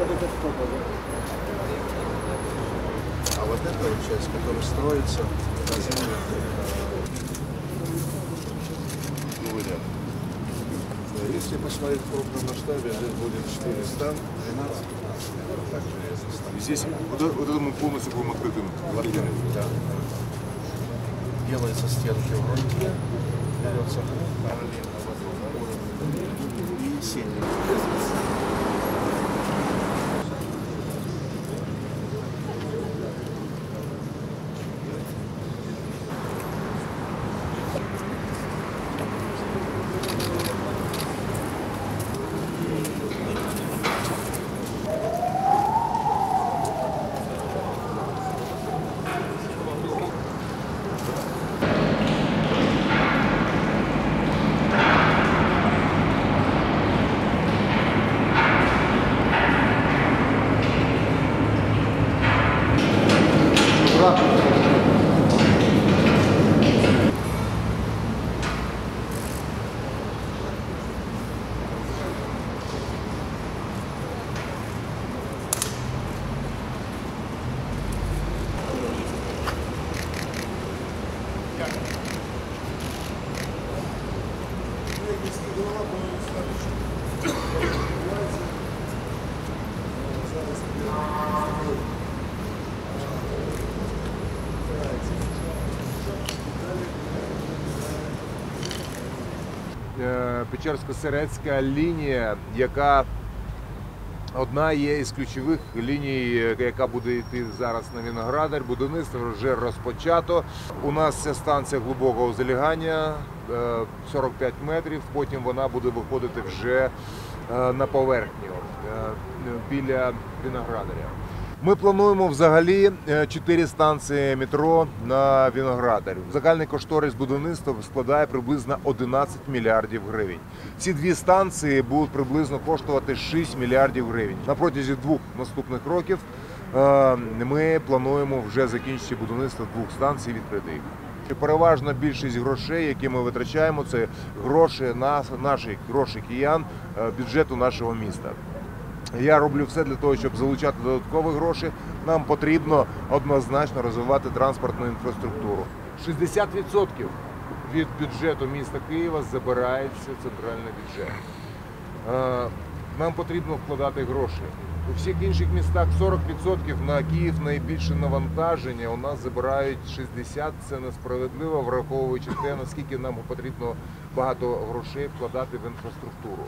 А вот эта вот часть, которая строится на земле, ну. Да, Если посмотреть в крупном масштабе, здесь будет 4 стан, 12. Так же я заставлю. И здесь вот, вот это мы полностью будем открытым. Квартиры, да. Делается стенки в грунте, берется параллельно вот уровень и сеть. Е, Печерсько-Серецька лінія, яка одна є із ключових ліній, е, яка буде йти зараз на Віноградар. Будівництво вже розпочато. У нас ця станція глибокого залягання е, 45 метрів. Потім вона буде виходити вже е, на поверхню е, біля Віноградаря. Ми плануємо взагалі е, чотири станції метро на Віноградарі. Загальний кошторис будівництва складає приблизно 11 мільярдів гривень. Ці дві станції будуть приблизно коштувати 6 мільярдів гривень. На протязі двох наступних років е, ми плануємо вже закінчити будівництво двох станцій і відкрити їх. Переважна більшість грошей, які ми витрачаємо, це гроші нас, наших грошей киян, е, бюджету нашого міста. Я роблю все для того, щоб залучати додаткові гроші. Нам потрібно однозначно розвивати транспортну інфраструктуру. 60% від бюджету міста Києва забирається центральний бюджет. Нам потрібно вкладати гроші. У всіх інших містах 40% на Київ найбільше навантаження. У нас забирають 60%. Це несправедливо, враховуючи те, наскільки нам потрібно багато грошей вкладати в інфраструктуру.